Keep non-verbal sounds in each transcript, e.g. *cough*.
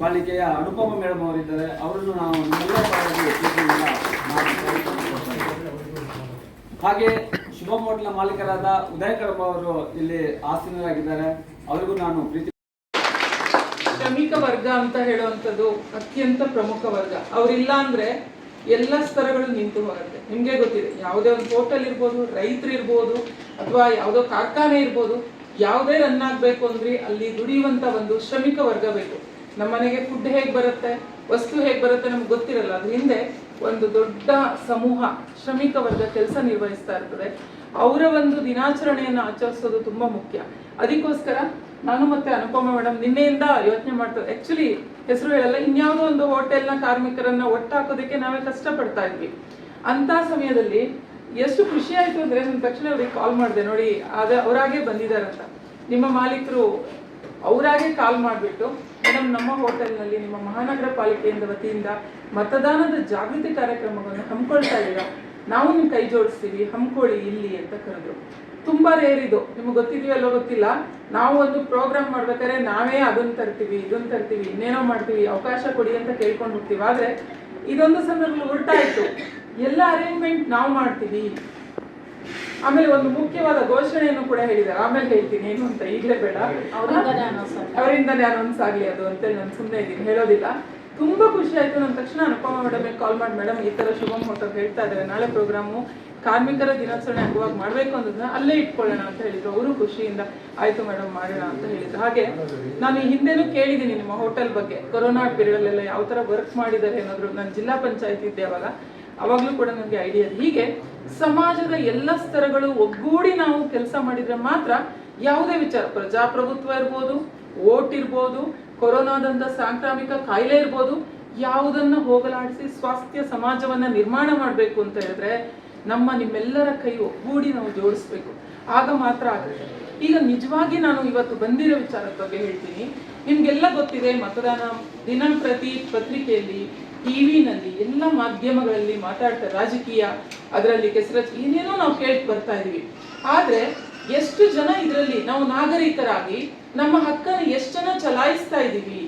ಪಾಲಿಕೆಯ ಅನುಪಮ ಮೇಡಮ್ ಅವರಿದ್ದಾರೆ. ಅವರನ್ನು ನಾವು ಹಾಗೆ ಶುಭ ಹೋಟ್ಲ ಮಾಲೀಕರಾದ ಉದಯ ಕಡಪ ಅವರು ಇಲ್ಲಿ ಆಸೀನರಾಗಿದ್ದಾರೆ. ಅವರಿಗೂ ನಾನು ಪ್ರೀತಿ ಶ್ರಮಿಕ ವರ್ಗ ಅಂತ ಹೇಳುವಂಥದ್ದು ಅತ್ಯಂತ ಪ್ರಮುಖ ವರ್ಗ. ಅವರಿಲ್ಲ ಅಂದ್ರೆ ಎಲ್ಲ ಸ್ತರಗಳು ನಿಂತು ಹೋಗುತ್ತೆ. ನಿಮ್ಗೆ ಗೊತ್ತಿದೆ. ಯಾವುದೇ ಒಂದು ಹೋಟೆಲ್ ಇರ್ಬೋದು, ರೈತರು ಇರ್ಬೋದು, ಅಥವಾ ಯಾವುದೋ ಕಾರ್ಖಾನೆ ಇರ್ಬೋದು, ಯಾವುದೇ ರನ್ ಆಗ್ಬೇಕು ಅಂದ್ರೆ ಅಲ್ಲಿ ದುಡಿಯುವಂತ ಒಂದು ಶ್ರಮಿಕ ವರ್ಗ ಬೇಕು. ನಮ್ಮ ಮನೆಗೆ ಫುಡ್ ಹೇಗೆ ಬರುತ್ತೆ, ವಸ್ತು ಹೇಗೆ ಬರುತ್ತೆ ನಮ್ಗೆ ಗೊತ್ತಿರಲ್ಲ. ಅದ್ರ ಹಿಂದೆ ಒಂದು ದೊಡ್ಡ ಸಮೂಹ, ಶ್ರಮಿಕ ವರ್ಗ ಕೆಲಸ ನಿರ್ವಹಿಸ್ತಾ ಇರ್ತದೆ. ಅವರ ಒಂದು ದಿನಾಚರಣೆಯನ್ನು ಆಚರಿಸೋದು ತುಂಬಾ ಮುಖ್ಯ. ಅದಕ್ಕೋಸ್ಕರ ನಾನು ಮತ್ತೆ ಅನುಪಮ ಮೇಡಮ್ ನಿನ್ನೆಯಿಂದ ಯೋಚನೆ ಮಾಡ್ತಾರೆ ಆಕ್ಚುಲಿ ಹೆಸರು ಹೇಳಲ್ಲ, ಇನ್ಯಾವುದೋ ಒಂದು ಹೋಟೆಲ್ನ ಕಾರ್ಮಿಕರನ್ನ ಒಟ್ಟಾಕೋದಕ್ಕೆ ನಾವೇ ಕಷ್ಟಪಡ್ತಾ ಇದ್ವಿ. ಅಂತ ಸಮಯದಲ್ಲಿ ಎಷ್ಟು ಖುಷಿ ಆಯ್ತು ಅಂದ್ರೆ ನನ್ನ ತಕ್ಷಣ ಅವ್ರಿಗೆ ಕಾಲ್ ಮಾಡಿದೆ, ನೋಡಿ ಅದ ಅವರಾಗೆ ಅಂತ ನಿಮ್ಮ ಮಾಲೀಕರು ಅವರಾಗೆ ಕಾಲ್ ಮಾಡಿಬಿಟ್ಟು ಮೇಡಮ್ ನಮ್ಮ ಹೋಟೆಲ್ನಲ್ಲಿ ನಿಮ್ಮ ಮಹಾನಗರ ಪಾಲಿಕೆಯಿಂದ ವತಿಯಿಂದ ಮತದಾನದ ಜಾಗೃತಿ ಕಾರ್ಯಕ್ರಮವನ್ನು ಹಮ್ಮಿಕೊಳ್ತಾ ಇದ್ದೀರಾ? ನಾವು ನಿಮ್ಮ ಕೈ ಜೋಡಿಸ್ತೀವಿ, ಹಮ್ಮಿಕೊಳ್ಳಿ ಇಲ್ಲಿ ಅಂತ ಕರೆದ್ರು. ತುಂಬಾ ರೇರ್ ಇದು. ನಿಮ್ಗೆ ಗೊತ್ತಿದೆಯೋ ಅಲ್ಲೋ ಗೊತ್ತಿಲ್ಲ. ನಾವು ಒಂದು ಪ್ರೋಗ್ರಾಮ್ ಮಾಡ್ಬೇಕಾದ್ರೆ ನಾವೇ ಅದನ್ನು ತರ್ತೀವಿ, ಇದನ್ನ ತರ್ತೀವಿ, ಇನ್ನೇನೋ ಮಾಡ್ತೀವಿ, ಅವಕಾಶ ಕೊಡಿ ಅಂತ ಕೇಳ್ಕೊಂಡು ಹೋಗ್ತೀವಿ. ಆದ್ರೆ, ಇದೊಂದು ಸಂದರ್ಭದಲ್ಲಿ ಉಲ್ಟಾಯಿತು ಎಲ್ಲ ಅರೇಂಜ್ಮೆಂಟ್ ನಾವು ಮಾಡ್ತೀವಿ. ಆಮೇಲೆ ಒಂದು ಮುಖ್ಯವಾದ ಘೋಷಣೆಯನ್ನು ಕೂಡ ಹೇಳಿದ್ದಾರೆ. ಆಮೇಲೆ ಹೇಳ್ತೀನಿ ಏನು ಅಂತ ಈಗಲೇ ಬೇಡ. ಅವರಿಂದನೇ ಅನೌನ್ಸ್ ಆಗಲಿ. ಅದು ಅಂತೇಳಿ ನಾನು ಸುಮ್ಮನೆ ಇದ್ದೀನಿ ಹೇಳೋದಿಲ್ಲ. ತುಂಬಾ ಖುಷಿ ಆಯ್ತು. ನನ್ನ ತಕ್ಷಣ ಅನುಪಮ ಮೇಡಮ್ಗೆ ಕಾಲ್ ಮಾಡಿ ಮೇಡಮ್ ಈ ತರ ಶುಭಮ್ ಹೋಟೆಲ್ ಹೇಳ್ತಾ ಇದ್ದಾರೆ. ನಾಳೆ ಪ್ರೋಗ್ರಾಮು ಕಾರ್ಮಿಕರ ದಿನಾಚರಣೆ ಆಗುವಾಗ ಮಾಡ್ಬೇಕು ಅನ್ನೋದನ್ನ ಅಲ್ಲೇ ಇಟ್ಕೊಳ್ಳೋಣ ಅಂತ ಹೇಳಿದ್ರು. ಅವರು ಖುಷಿಯಿಂದ ಆಯ್ತು ಮೇಡಮ್ ಮಾಡೋಣ ಅಂತ ಹೇಳಿದ್ರು. ಹಾಗೆ ನಾನು ಈ ಹಿಂದೆನೂ ಕೇಳಿದ್ದೀನಿ ನಿಮ್ಮ ಹೋಟೆಲ್ ಬಗ್ಗೆ. ಕೊರೋನಾ ಪೀರಿಯಡ್ ಅಲ್ಲೆಲ್ಲ ಯಾವ ತರ ವರ್ಕ್ ಮಾಡಿದ್ದಾರೆ ಅನ್ನೋದ್ರು ನಾನು ಜಿಲ್ಲಾ ಪಂಚಾಯತ್ ಇದ್ದೆ ಅವಾಗ. ಅವಾಗಲೂ ಕೂಡ ನನಗೆ ಐಡಿಯಾ ಹೀಗೆ ಸಮಾಜದ ಎಲ್ಲ ಸ್ತರಗಳು ಒಗ್ಗೂಡಿ ನಾವು ಕೆಲಸ ಮಾಡಿದ್ರೆ ಮಾತ್ರ ಯಾವುದೇ ವಿಚಾರ, ಪ್ರಜಾಪ್ರಭುತ್ವ ಇರ್ಬೋದು ಓಟ್ ಇರ್ಬೋದು, ಕೊರೋನಾದಂಥ ಸಾಂಕ್ರಾಮಿಕ ಕಾಯಿಲೆ ಇರ್ಬೋದು, ಯಾವುದನ್ನ ಹೋಗಲಾಡಿಸಿ ಸ್ವಾಸ್ಥ್ಯ ಸಮಾಜವನ್ನ ನಿರ್ಮಾಣ ಮಾಡಬೇಕು ಅಂತ ಹೇಳಿದ್ರೆ ನಮ್ಮ ನಿಮ್ಮೆಲ್ಲರ ಕೈ ಒಗ್ಗೂಡಿ ನಾವು ಜೋಡಿಸ್ಬೇಕು. ಆಗ ಮಾತ್ರ ಆಗುತ್ತೆ ಈಗ ನಿಜವಾಗಿ ನಾನು ಇವತ್ತು ಬಂದಿರೋ ವಿಚಾರದ ಬಗ್ಗೆ ಹೇಳ್ತೀನಿ. ನಿಮ್ಗೆಲ್ಲ ಗೊತ್ತಿದೆ ಮತದಾನ ದಿನಂಪ್ರತಿ ಪತ್ರಿಕೆಯಲ್ಲಿ ಟಿವಿನಲ್ಲಿ ಎಲ್ಲ ಮಾಧ್ಯಮಗಳಲ್ಲಿ ಮಾತಾಡ್ತಾರೆ ರಾಜಕೀಯ, ಅದರಲ್ಲಿ ಕೆಸರಚ್ ಏನೇನೋ ನಾವು ಕೇಳಿ ಬರ್ತಾ ಇದೀವಿ. ಆದ್ರೆ ಎಷ್ಟು ಜನ ಇದರಲ್ಲಿ, ನಾವು ನಾಗರಿಕರಾಗಿ ನಮ್ಮ ಹಕ್ಕನ್ನು ಎಷ್ಟು ಜನ ಚಲಾಯಿಸ್ತಾ ಇದೀವಿ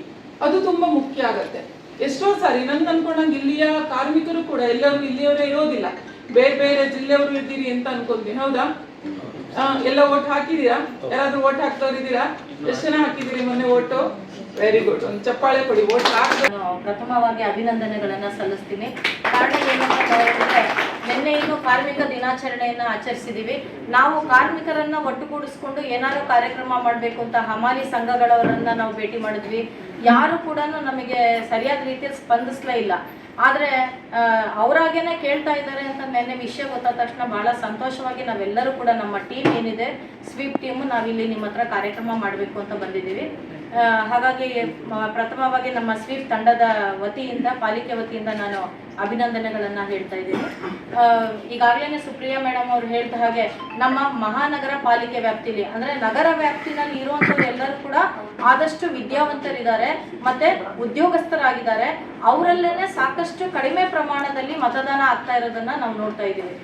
ಅದು ತುಂಬಾ ಮುಖ್ಯ ಆಗತ್ತೆ. ಎಷ್ಟೋ ಸಾರಿ ನನ್ಗೆ ಅನ್ಕೊಂಡಂಗೆ ಇಲ್ಲಿಯ ಕಾರ್ಮಿಕರು ಕೂಡ ಎಲ್ಲರೂ ಇಲ್ಲಿಯವರೇ ಇರೋದಿಲ್ಲ. ಬೇರೆ ಬೇರೆ ಜಿಲ್ಲೆಯವರು ಇದ್ದೀರಿ ಅಂತ ಅನ್ಕೊಂತೀನಿ, ಹೌದಾ? ಎಲ್ಲ ಓಟ್ ಹಾಕಿದೀರಾ ಯಾರಾದ್ರೂ ಓಟ್ ಹಾಕ್ದವ್ರು ಇದ್ದೀರಾ ಎಷ್ಟು ಜನ ಹಾಕಿದೀರಿ ಮೊನ್ನೆ ಓಟು? ವೆರಿ ಗುಡ್ ಒಂದು ಚಪ್ಪಾಳೆ ಕೊಡಿ. ಓಟ್ ಹಾಕ್ ಪ್ರಥಮವಾಗಿ ಅಭಿನಂದನೆಗಳನ್ನ ಸಲ್ಲಿಸ್ತೀನಿ. ಕಾರಣ ಏನಂತ ನಿನ್ನೆ ಇನ್ನು ಕಾರ್ಮಿಕ ದಿನಾಚರಣೆಯನ್ನು ಆಚರಿಸಿದ್ದೀವಿ ನಾವು ಕಾರ್ಮಿಕರನ್ನ ಒಟ್ಟುಗೂಡಿಸ್ಕೊಂಡು ಏನಾದ್ರು ಕಾರ್ಯಕ್ರಮ ಮಾಡಬೇಕು ಅಂತ ಹಮಾಲಿ ಸಂಘಗಳವರನ್ನ ನಾವು ಭೇಟಿ ಮಾಡಿದ್ವಿ. ಯಾರು ಕೂಡ ನಮಗೆ ಸರಿಯಾದ ರೀತಿಯಲ್ಲಿ ಸ್ಪಂದಿಸ್ಲೇ ಇಲ್ಲ. ಆದ್ರೆ ಅವರಾಗೇನೆ ಕೇಳ್ತಾ ಇದ್ದಾರೆ ಅಂತ ನೆನ್ನೆ ವಿಷಯ ಗೊತ್ತಾದ ತಕ್ಷಣ ಬಹಳ ಸಂತೋಷವಾಗಿ ನಾವೆಲ್ಲರೂ ಕೂಡ ನಮ್ಮ ಟೀಮ್ ಏನಿದೆ, ಸ್ವೀಪ್ ಟೀಮ್ ನಾವಿಲ್ಲಿ ನಿಮ್ಮ ಹತ್ರ ಕಾರ್ಯಕ್ರಮ ಮಾಡಬೇಕು ಅಂತ ಬಂದಿದ್ದೀವಿ. ಹಾಗಾಗಿ ಪ್ರಥಮವಾಗಿ ನಮ್ಮ ಸ್ವೀಪ್ ತಂಡದ ವತಿಯಿಂದ, ಪಾಲಿಕೆ ವತಿಯಿಂದ ನಾನು ಅಭಿನಂದನೆಗಳನ್ನ ಹೇಳ್ತಾ ಇದ್ದೀನಿ. ಈಗಾಗಲೇ ಸುಪ್ರಿಯಾ ಮೇಡಮ್ ಅವರು ಹೇಳ್ದ ಹಾಗೆ, ನಮ್ಮ ಮಹಾನಗರ ಪಾಲಿಕೆ ವ್ಯಾಪ್ತಿಲಿ, ಅಂದ್ರೆ ನಗರ ವ್ಯಾಪ್ತಿನಲ್ಲಿ ಇರುವಂತವ್ರು ಎಲ್ಲರೂ ಕೂಡ ಆದಷ್ಟು ವಿದ್ಯಾವಂತರಿದ್ದಾರೆ, ಮತ್ತೆ ಉದ್ಯೋಗಸ್ಥರಾಗಿದ್ದಾರೆ, ಅವರಲ್ಲೇನೆ ಸಾಕಷ್ಟು ಕಡಿಮೆ ಪ್ರಮಾಣದಲ್ಲಿ ಮತದಾನ ಆಗ್ತಾ ಇರೋದನ್ನ ನಾವು ನೋಡ್ತಾ ಇದ್ದೀವಿ.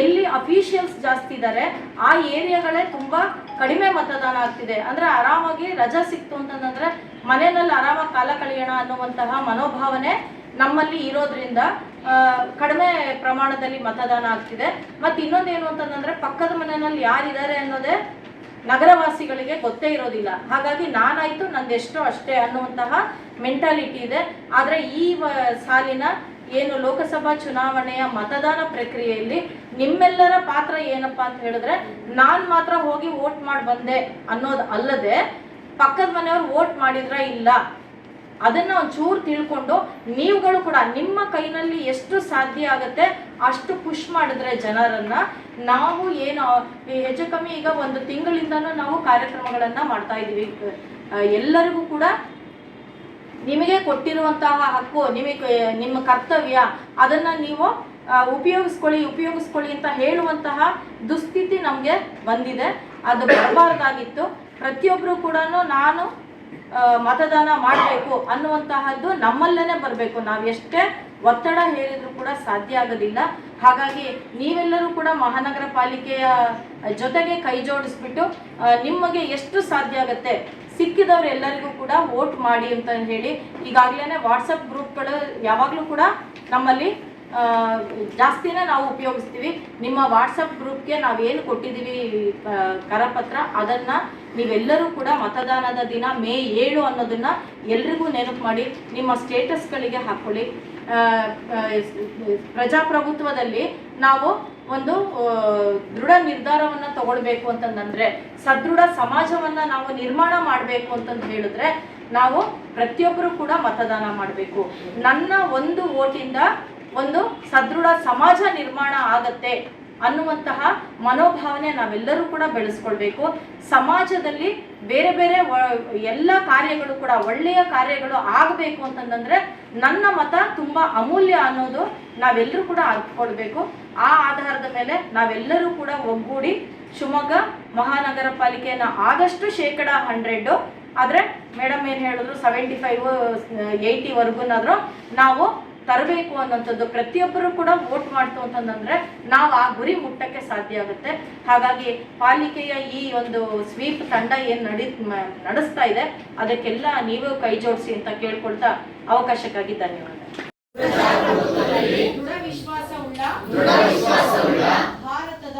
ಎಲ್ಲಿ ಅಫಿಷಿಯಲ್ಸ್ ಜಾಸ್ತಿ ಇದ್ದಾರೆ ಆ ಏರಿಯಾಗಳೇ ತುಂಬಾ ಕಡಿಮೆ ಮತದಾನ ಆಗ್ತಿದೆ. ಅಂದ್ರೆ ಆರಾಮಾಗಿ ರಜಾ ಸಿಕ್ತು ಅಂತಂದ್ರೆ ಮನೆಯಲ್ಲಿ ಆರಾಮಾಗಿ ಕಾಲ ಕಳೆಯೋಣ ಅನ್ನುವಂತಹ ಮನೋಭಾವನೆ ನಮ್ಮಲ್ಲಿ ಇರೋದ್ರಿಂದ ಕಡಿಮೆ ಪ್ರಮಾಣದಲ್ಲಿ ಮತದಾನ ಆಗ್ತಿದೆ. ಮತ್ತೆ ಇನ್ನೊಂದೇನು ಅಂತಂದ್ರೆ ಪಕ್ಕದ ಮನೆಯಲ್ಲಿ ಯಾರಿದ್ದಾರೆ ಅನ್ನೋದೇ ನಗರವಾಸಿಗಳಿಗೆ ಗೊತ್ತೇ ಇರೋದಿಲ್ಲ. ಹಾಗಾಗಿ ನಾನಾಯ್ತು ನಂದೆಷ್ಟೋ ಅಷ್ಟೇ ಅನ್ನುವಂತಹ ಮೆಂಟಾಲಿಟಿ ಇದೆ. ಆದರೆ ಈ ಸಾಲಿನ ಏನು ಲೋಕಸಭಾ ಚುನಾವಣೆಯ ಮತದಾನ ಪ್ರಕ್ರಿಯೆಯಲ್ಲಿ ನಿಮ್ಮೆಲ್ಲರ ಪಾತ್ರ ಏನಪ್ಪಾ ಅಂತ ಹೇಳಿದ್ರೆ, ನಾನ್ ಮಾತ್ರ ಹೋಗಿ ವೋಟ್ ಮಾಡಿ ಬಂದೆ ಅನ್ನೋದು ಅಲ್ಲದೆ, ಪಕ್ಕದ ಮನೆಯವ್ರು ವೋಟ್ ಮಾಡಿದ್ರ ಇಲ್ಲ? ಅದನ್ನ ಒಂಚೂರು ತಿಳ್ಕೊಂಡು ನೀವುಗಳು ಕೂಡ ನಿಮ್ಮ ಕೈನಲ್ಲಿ ಎಷ್ಟು ಸಾಧ್ಯ ಆಗತ್ತೆ ಅಷ್ಟು ಪುಷ್ ಮಾಡಿದ್ರೆ ಜನರನ್ನ. ನಾವು ಏನು ಹೆಚ್ಚು ಕಮ್ಮಿ ಈಗ ಒಂದು ತಿಂಗಳಿಂದನೂ ನಾವು ಕಾರ್ಯಕ್ರಮಗಳನ್ನ ಮಾಡ್ತಾ ಇದೀವಿ. ಎಲ್ಲರಿಗೂ ಕೂಡ ನಿಮಗೆ ಕೊಟ್ಟಿರುವಂತಹ ಹಕ್ಕು, ನಿಮಗೆ, ನಿಮ್ಮ ಕರ್ತವ್ಯ, ಅದನ್ನ ನೀವು ಉಪಯೋಗಿಸ್ಕೊಳ್ಳಿ ಉಪಯೋಗಿಸ್ಕೊಳ್ಳಿ ಅಂತ ಹೇಳುವಂತಹ ದುಸ್ಥಿತಿ ನಮಗೆ ಬಂದಿದೆ. ಅದು ಬರಬಾರ್ದಾಗಿತ್ತು. ಪ್ರತಿಯೊಬ್ಬರು ಕೂಡ ನಾನು ಮತದಾನ ಮಾಡಬೇಕು ಅನ್ನುವಂತಹದ್ದು ನಮ್ಮಲ್ಲೇನೆ ಬರಬೇಕು. ನಾವು ಒತ್ತಡ ಹೇರಿದ್ರು ಕೂಡ ಸಾಧ್ಯ ಆಗೋದಿಲ್ಲ. ಹಾಗಾಗಿ ನೀವೆಲ್ಲರೂ ಕೂಡ ಮಹಾನಗರ ಪಾಲಿಕೆಯ ಜೊತೆಗೆ ಕೈ ಜೋಡಿಸ್ಬಿಟ್ಟು ನಿಮಗೆ ಎಷ್ಟು ಸಾಧ್ಯ ಆಗುತ್ತೆ? ಸಿಕ್ಕಿದವ್ರು ಎಲ್ಲರಿಗೂ ಕೂಡ ವೋಟ್ ಮಾಡಿ ಅಂತ ಹೇಳಿ ಈಗಾಗಲೇ ವಾಟ್ಸಪ್ ಗ್ರೂಪ್ಗಳು ಯಾವಾಗಲೂ ಕೂಡ ನಮ್ಮಲ್ಲಿ ಜಾಸ್ತಿನೇ ನಾವು ಉಪಯೋಗಿಸ್ತೀವಿ. ನಿಮ್ಮ ವಾಟ್ಸಪ್ ಗ್ರೂಪ್ಗೆ ನಾವೇನು ಕೊಟ್ಟಿದ್ದೀವಿ ಕರಪತ್ರ ಅದನ್ನು ನೀವೆಲ್ಲರೂ ಕೂಡ ಮತದಾನದ ದಿನ ಮೇ ಏಳು ಅನ್ನೋದನ್ನು ಎಲ್ರಿಗೂ ನೆನಪು ಮಾಡಿ ನಿಮ್ಮ ಸ್ಟೇಟಸ್ಗಳಿಗೆ ಆ, ಪ್ರಜಾಪ್ರಭುತ್ವದಲ್ಲಿ ನಾವು ಒಂದು ದೃಢ ನಿರ್ಧಾರವನ್ನು ತಗೊಳ್ಬೇಕು ಅಂತಂದ್ರೆ ಸದೃಢ ಸಮಾಜವನ್ನ ನಾವು ನಿರ್ಮಾಣ ಮಾಡಬೇಕು ಅಂತಂದು ಹೇಳಿದ್ರೆ, ನಾವು ಪ್ರತಿಯೊಬ್ಬರು ಕೂಡ ಮತದಾನ ಮಾಡಬೇಕು. ನನ್ನ ಒಂದು ಓಟಿಂದ ಒಂದು ಸದೃಢ ಸಮಾಜ ನಿರ್ಮಾಣ ಆಗತ್ತೆ ಅನ್ನುವಂತಹ ಮನೋಭಾವನೆ ನಾವೆಲ್ಲರೂ ಕೂಡ ಬೆಳೆಸ್ಕೊಳ್ಬೇಕು. ಸಮಾಜದಲ್ಲಿ ಬೇರೆ ಬೇರೆ ಎಲ್ಲ ಕಾರ್ಯಗಳು ಕೂಡ ಒಳ್ಳೆಯ ಕಾರ್ಯಗಳು ಆಗಬೇಕು ಅಂತಂದ್ರೆ ನನ್ನ ಮತ ತುಂಬಾ ಅಮೂಲ್ಯ ಅನ್ನೋದು ನಾವೆಲ್ಲರೂ ಕೂಡ ಅರ್ತ್ಕೊಳ್ಬೇಕು. ಆ ಆಧಾರದ ಮೇಲೆ ನಾವೆಲ್ಲರೂ ಕೂಡ ಒಗ್ಗೂಡಿ ಶಿವಮೊಗ್ಗ ಮಹಾನಗರ ಪಾಲಿಕೆಯನ್ನ ಆದಷ್ಟು ಶೇಕಡ ಹಂಡ್ರೆಡ್ ಆದ್ರೆ ಮೇಡಮ್ ಏನ್ ಹೇಳಿದ್ರು ಸೆವೆಂಟಿ ಫೈವ್ ಏಯ್ಟಿವರೆಗೂನಾದ್ರೂ ನಾವು ತರಬೇಕು ಅನ್ನೋಂಥದ್ದು ಪ್ರತಿಯೊಬ್ಬರು ಕೂಡ ವೋಟ್ ಮಾಡ್ತು ಅಂತಂದ್ರೆ ನಾವು ಆ ಗುರಿ ಮುಟ್ಟಕ್ಕೆ ಸಾಧ್ಯ ಆಗುತ್ತೆ. ಹಾಗಾಗಿ ಪಾಲಿಕೆಯ ಈ ಒಂದು ಸ್ವೀಪ್ ತಂಡ ಏನು ನಡಿ ನಡೆಸ್ತಾ ಇದೆ ಅದಕ್ಕೆಲ್ಲ ನೀವು ಕೈ ಜೋಡಿಸಿ ಅಂತ ಕೇಳ್ಕೊಳ್ತಾ ಅವಕಾಶಕ್ಕಾಗಿ ಧನ್ಯವಾದ. ಭಾರತದ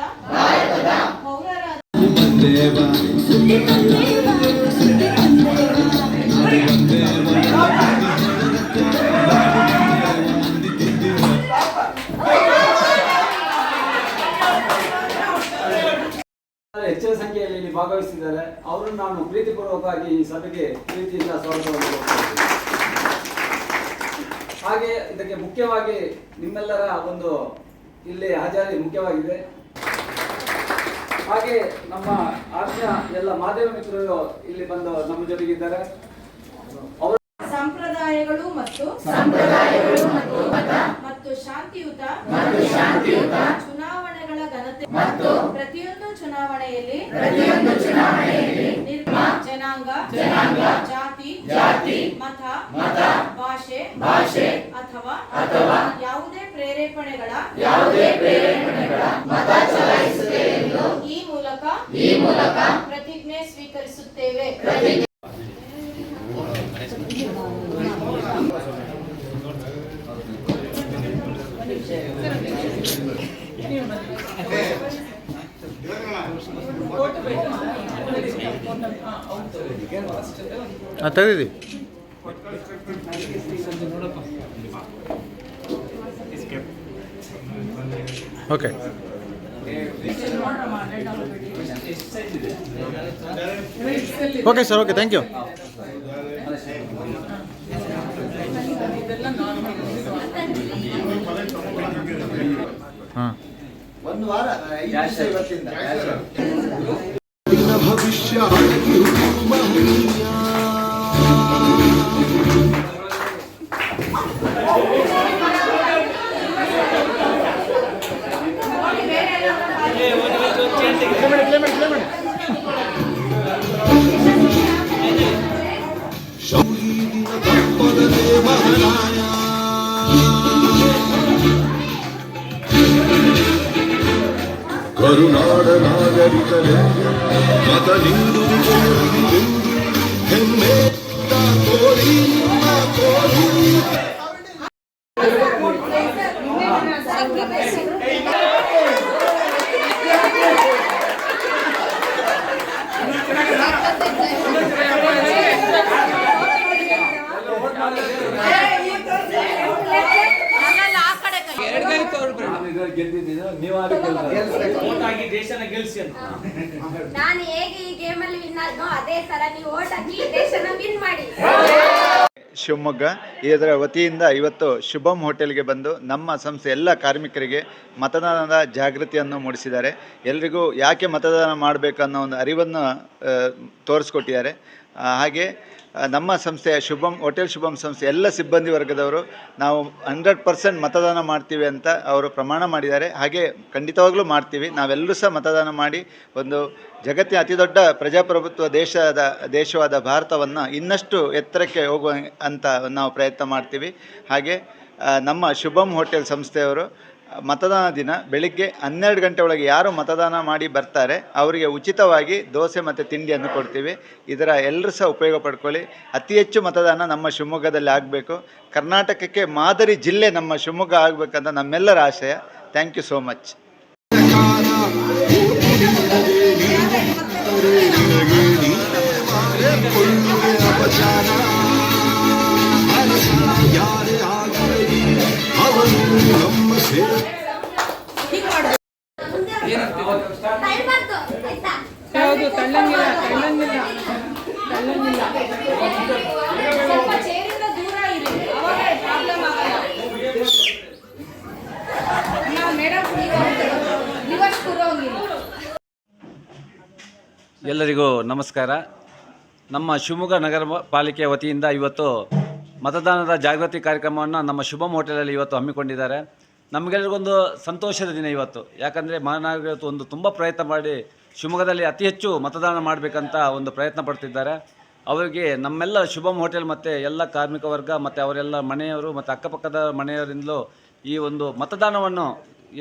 ಭಾಗವಹಿಸಿದ್ದಾರೆ. ಅವರನ್ನು ನಾನು ಪ್ರೀತಿಪೂರ್ವಕವಾಗಿ ಈ ಸಭೆಗೆ ಪ್ರೀತಿಯಿಂದ ಸ್ವಾಗತವನ್ನು ಹಾಗೆ ಇದಕ್ಕೆ ಮುಖ್ಯವಾಗಿ ನಿಮ್ಮೆಲ್ಲರ ಒಂದು ಇಲ್ಲಿ ಹಾಜರಿ ಮುಖ್ಯವಾಗಿದೆ. ಹಾಗೆ ನಮ್ಮ ಆತ್ಮ ಎಲ್ಲ ಮಾಧ್ಯಮ ಮಿತ್ರರು ಇಲ್ಲಿ ಬಂದು ನಮ್ಮ ಜೊತೆಗಿದ್ದಾರೆ. ಅವರು ಸಂಪ್ರದಾಯಗಳು ಮತ್ತು ಸಂಪ್ರದಾಯಗಳು ಮತ್ತು ಶಾಂತಿಯುತ ಚುನಾವಣೆಗಳ ಘನತೆ ಮತ್ತು ಪ್ರತಿಯೊಂದು ಚುನಾವಣೆಯಲ್ಲಿ ಪ್ರತಿಯೊಂದು ಚುನಾವಣೆಯಲ್ಲಿ ಜನಾಂಗ ಜನಾಂಗ ಜಾತಿ ಜಾತಿ ಮತ ಮತ ಭಾಷೆ ಭಾಷೆ ಅಥವಾ ಅಥವಾ ಯಾವುದೇ ಪ್ರೇರೇಪಣೆಗಳ ಯಾವುದೇ ಪ್ರೇರೇಪಣೆಗಳ ಮತ ಚಲಾಯಿಸುತ್ತೇವೆ ಎಂದು ಈ ಮೂಲಕ ಈ ಮೂಲಕ ಪ್ರತಿಜ್ಞೆ ಸ್ವೀಕರಿಸುತ್ತೇವೆ. ಹಾಂ okay. Okay sir okay thank you. ಹಾಂ. ಒಂದು ವಾರ ಭವಿಷ್ಯ Mata lindo do corpo, remédio. ನಾನು ಹೇಗೆ ಈ ಗೇಮ್ ಅಲ್ಲಿ ವಿನ್ ಆದ್ನೋ ಅದೇ ತರ ನೀವು ಓಟ್ ಹಾಕಿ ದೇಶನ ವಿನ್ ಮಾಡಿ. ಶಿವಮೊಗ್ಗ ಇದರ ವತಿಯಿಂದ ಇವತ್ತು ಶುಭಂ ಹೋಟೆಲ್ಗೆ ಬಂದು ನಮ್ಮ ಸಂಸ್ಥೆ ಎಲ್ಲ ಕಾರ್ಮಿಕರಿಗೆ ಮತದಾನದ ಜಾಗೃತಿಯನ್ನು ಮೂಡಿಸಿದ್ದಾರೆ. ಎಲ್ರಿಗೂ ಯಾಕೆ ಮತದಾನ ಮಾಡಬೇಕು ಅನ್ನೋ ಒಂದು ಅರಿವನ್ನು ತೋರಿಸ್ಕೊಟ್ಟಿದ್ದಾರೆ. ಹಾಗೆ ನಮ್ಮ ಸಂಸ್ಥೆಯ ಶುಭಂ, ಹೋಟೆಲ್ ಶುಭಂ ಸಂಸ್ಥೆ ಎಲ್ಲ ಸಿಬ್ಬಂದಿ ವರ್ಗದವರು ನಾವು ಹಂಡ್ರೆಡ್ ಪರ್ಸೆಂಟ್ ಮತದಾನ ಮಾಡ್ತೀವಿ ಅಂತ ಅವರು ಪ್ರಮಾಣ ಮಾಡಿದ್ದಾರೆ. ಹಾಗೆ ಖಂಡಿತವಾಗ್ಲೂ ಮಾಡ್ತೀವಿ. ನಾವೆಲ್ಲರೂ ಸಹ ಮತದಾನ ಮಾಡಿ ಒಂದು ಜಗತ್ತಿನ ಅತಿ ದೊಡ್ಡ ಪ್ರಜಾಪ್ರಭುತ್ವ ದೇಶದ, ದೇಶವಾದ ಭಾರತವನ್ನು ಇನ್ನಷ್ಟು ಎತ್ತರಕ್ಕೆ ಹೋಗುವ ಅಂತ ನಾವು ಪ್ರಯತ್ನ ಮಾಡ್ತೀವಿ. ಹಾಗೆ ನಮ್ಮ ಶುಭಂ ಹೋಟೆಲ್ ಸಂಸ್ಥೆಯವರು ಮತದಾನ ದಿನ, ಬೆಳಿಗ್ಗೆ ಹನ್ನೆರಡು ಗಂಟೆ ಒಳಗೆ ಯಾರು ಮತದಾನ ಮಾಡಿ ಬರ್ತಾರೆ, ಅವರಿಗೆ ಉಚಿತವಾಗಿ ದೋಸೆ ಮತ್ತು ತಿಂಡಿಯನ್ನು ಕೊಡ್ತೀವಿ. ಇದರ ಎಲ್ಲರೂ ಸಹ ಉಪಯೋಗ ಪಡ್ಕೊಳ್ಳಿ. ಅತಿ ಹೆಚ್ಚು ಮತದಾನ ನಮ್ಮ ಶಿವಮೊಗ್ಗದಲ್ಲಿ ಆಗಬೇಕು. ಕರ್ನಾಟಕಕ್ಕೆ ಮಾದರಿ ಜಿಲ್ಲೆ ನಮ್ಮ ಶಿವಮೊಗ್ಗ ಆಗಬೇಕಂತ ನಮ್ಮೆಲ್ಲರ ಆಶಯ. ಥ್ಯಾಂಕ್ ಯು ಸೋ ಮಚ್ ಎಲ್ಲರಿಗೂ ನಮಸ್ಕಾರ. ನಮ್ಮ ಶಿವಮೊಗ್ಗ ನಗರ ಪಾಲಿಕೆ ವತಿಯಿಂದ ಇವತ್ತು ಮತದಾನದ ಜಾಗೃತಿ ಕಾರ್ಯಕ್ರಮವನ್ನು ನಮ್ಮ ಶುಭಮ್ ಹೋಟೆಲಲ್ಲಿ ಇವತ್ತು ಹಮ್ಮಿಕೊಂಡಿದ್ದಾರೆ. ನಮಗೆಲ್ಲರಿಗೊಂದು ಸಂತೋಷದ ದಿನ ಇವತ್ತು. ಯಾಕಂದರೆ ಮಹಾನಗರ ಒಂದು ತುಂಬ ಪ್ರಯತ್ನ ಮಾಡಿ ಶಿವಮೊಗ್ಗದಲ್ಲಿ ಅತಿ ಹೆಚ್ಚು ಮತದಾನ ಮಾಡಬೇಕಂತ ಒಂದು ಪ್ರಯತ್ನ ಪಡ್ತಿದ್ದಾರೆ. ಅವರಿಗೆ ನಮ್ಮೆಲ್ಲ ಶುಭಮ್ ಹೋಟೆಲ್ ಮತ್ತು ಎಲ್ಲ ಕಾರ್ಮಿಕ ವರ್ಗ ಮತ್ತು ಅವರೆಲ್ಲ ಮನೆಯವರು ಮತ್ತು ಅಕ್ಕಪಕ್ಕದ ಮನೆಯವರಿಂದಲೂ ಈ ಒಂದು ಮತದಾನವನ್ನು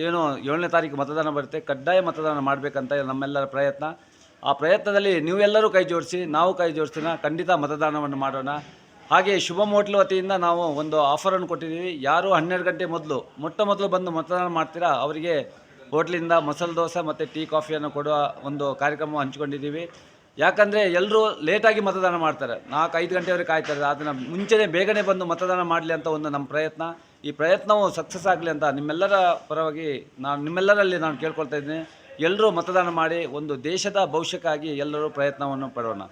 ಏನು ಏಳನೇ ತಾರೀಕು ಮತದಾನ ಬರುತ್ತೆ. ಕಡ್ಡಾಯ ಮತದಾನ ಮಾಡಬೇಕಂತ ನಮ್ಮೆಲ್ಲರ ಪ್ರಯತ್ನ. ಆ ಪ್ರಯತ್ನದಲ್ಲಿ ನೀವೆಲ್ಲರೂ ಕೈ ಜೋಡಿಸಿ, ನಾವು ಕೈ ಜೋಡಿಸ್ತೀನ ಖಂಡಿತ ಮತದಾನವನ್ನು ಮಾಡೋಣ. ಹಾಗೆ ಶುಭಮ್ ಹೋಟ್ಲ್ ವತಿಯಿಂದ ನಾವು ಒಂದು ಆಫರನ್ನು ಕೊಟ್ಟಿದ್ದೀವಿ. ಯಾರು ಹನ್ನೆರಡು ಗಂಟೆ ಮೊದಲು, ಮೊಟ್ಟ ಮೊದಲು ಬಂದು ಮತದಾನ ಮಾಡ್ತೀರಾ, ಅವರಿಗೆ ಹೋಟ್ಲಿಂದ ಮಸಾಲೆ ದೋಸೆ ಮತ್ತು ಟೀ ಕಾಫಿಯನ್ನು ಕೊಡುವ ಒಂದು ಕಾರ್ಯಕ್ರಮ ಹಂಚ್ಕೊಂಡಿದ್ದೀವಿ. ಯಾಕಂದರೆ ಎಲ್ಲರೂ ಲೇಟಾಗಿ ಮತದಾನ ಮಾಡ್ತಾರೆ. ನಾಲ್ಕು ಐದು ಗಂಟೆವರೆಗೆ ಕಾಯ್ತಾರೆ. ಅದನ್ನು ಮುಂಚೆನೇ ಬೇಗನೆ ಬಂದು ಮತದಾನ ಮಾಡಲಿ ಅಂತ ಒಂದು ನಮ್ಮ ಪ್ರಯತ್ನ. ಈ ಪ್ರಯತ್ನವು ಸಕ್ಸಸ್ ಆಗಲಿ ಅಂತ ನಿಮ್ಮೆಲ್ಲರ ಪರವಾಗಿ ನಾನು, ನಿಮ್ಮೆಲ್ಲರಲ್ಲಿ ನಾನು ಕೇಳ್ಕೊಳ್ತಾ ಇದ್ದೀನಿ. ಎಲ್ಲರೂ ಮತದಾನ ಮಾಡಿ ಒಂದು ದೇಶದ ಭವಿಷ್ಯಕ್ಕಾಗಿ ಎಲ್ಲರೂ ಪ್ರಯತ್ನವನ್ನು ಪಡೋಣ.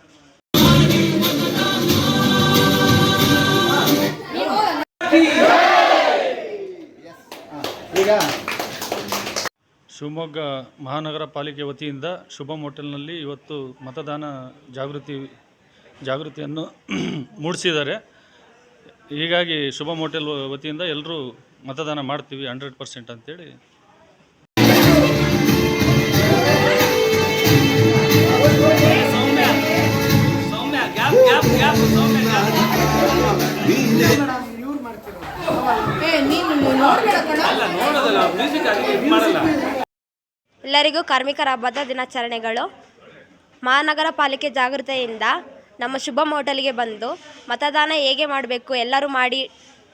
ಈಗ ಶಿವಮೊಗ್ಗ ಮಹಾನಗರ ಪಾಲಿಕೆ ವತಿಯಿಂದ ಶುಭಂ ಹೋಟೆಲ್ನಲ್ಲಿ ಇವತ್ತು ಮತದಾನ ಜಾಗೃತಿ ಜಾಗೃತಿಯನ್ನು *clears throat* ಮೂಡಿಸಿದ್ದಾರೆ. ಹೀಗಾಗಿ ಶುಭಂ ಹೋಟೆಲ್ ವತಿಯಿಂದ ಎಲ್ಲರೂ ಮತದಾನ ಮಾಡ್ತೀವಿ ಹಂಡ್ರೆಡ್ ಪರ್ಸೆಂಟ್ ಅಂತೇಳಿ. ಎಲ್ಲರಿಗೂ ಕಾರ್ಮಿಕರ ಹಬ್ಬದ ದಿನಾಚರಣೆಗಳು. ಮಹಾನಗರ ಪಾಲಿಕೆ ಜಾಗೃತೆಯಿಂದ ನಮ್ಮ ಶುಭಮ್ ಹೋಟೆಲ್ಗೆ ಬಂದು ಮತದಾನ ಹೇಗೆ ಮಾಡಬೇಕು ಎಲ್ಲರೂ ಮಾಡಿ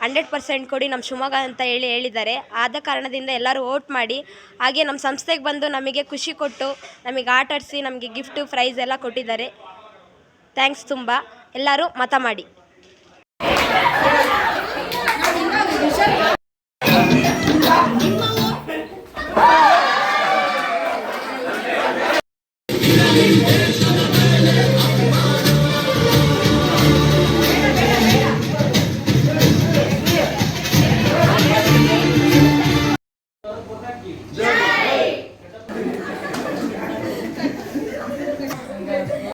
ಹಂಡ್ರೆಡ್ ಪರ್ಸೆಂಟ್ ಕೊಡಿ ನಮ್ಮ ಶಿವಮೊಗ್ಗ ಅಂತ ಹೇಳಿ ಹೇಳಿದ್ದಾರೆ. ಆದ ಕಾರಣದಿಂದ ಎಲ್ಲರೂ ವೋಟ್ ಮಾಡಿ ಹಾಗೆ ನಮ್ಮ ಸಂಸ್ಥೆಗೆ ಬಂದು ನಮಗೆ ಖುಷಿ ಕೊಟ್ಟು ನಮಗೆ ಆಟಾಡಿಸಿ ನಮಗೆ ಗಿಫ್ಟು ಪ್ರೈಸ್ ಎಲ್ಲ ಕೊಟ್ಟಿದ್ದಾರೆ. ಥ್ಯಾಂಕ್ಸ್ ತುಂಬ. ಎಲ್ಲರೂ ಮತ ಮಾಡಿ.